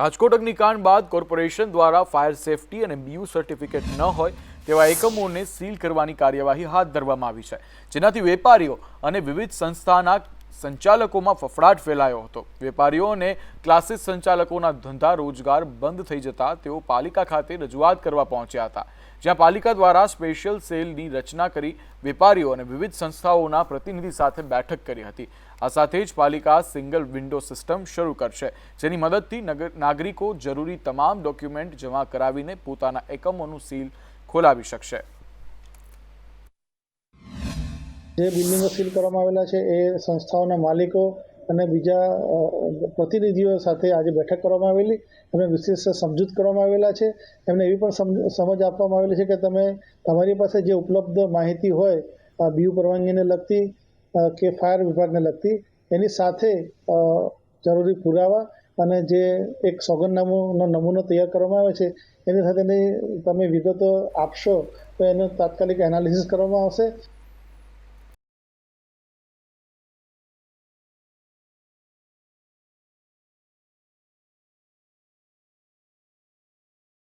રાજકોટ અગ્નિકાંડ બાદ કોર્પોરેશન દ્વારા fire safety અને બીયુ સર્ટિફિકેટ ન હોય તેવા એકમોને સીલ કરવાની કાર્યવાહી હાથ ધરવામાં આવી છે. જેનાથી વેપારીઓ અને વિવિધ સંસ્થાના સંચાલકોમાં ફફડાટ ફેલાયો હતો. વેપારીઓ અને ક્લાસીસ સંચાલકોના ધંધા રોજગાર બંધ થઈ જતા તેઓ પાલિકા ખાતે રજૂઆત કરવા પહોંચ્યા હતા. જ્યાં પાલિકા દ્વારા સ્પેશિયલ સેલની રચના કરી વેપારીઓ અને વિવિધ સંસ્થાઓના પ્રતિનિધિ સાથે બેઠક કરી હતી. આ સાથે જ પાલિકા સિંગલ વિન્ડો સિસ્ટમ શરૂ કરશે, જેની મદદથી નાગરિકો જરૂરી તમામ ડોક્યુમેન્ટ જમા કરાવીને પોતાના એકમોનું સીલ ખોલાવી શકશે. જે બિલ્ડિંગો સીલ કરવામાં આવેલા છે એ સંસ્થાઓના માલિકો અને બીજા પ્રતિનિધિઓ સાથે આજે બેઠક કરવામાં આવેલી. એમને વિશેષ સમજૂત કરવામાં આવેલા છે. એમને એવી પણ સમજ આપવામાં આવેલી છે કે તમે તમારી પાસે જે ઉપલબ્ધ માહિતી હોય બીયુ પરવાનગીને લગતી કે ફાયર વિભાગને લગતી, એની સાથે જરૂરી પુરાવા અને જે એક સોગંદનામુનો નમૂનો તૈયાર કરવામાં આવે છે, એની સાથેની તમે વિગતો આપશો તો એનું તાત્કાલિક એનાલિસિસ કરવામાં આવશે.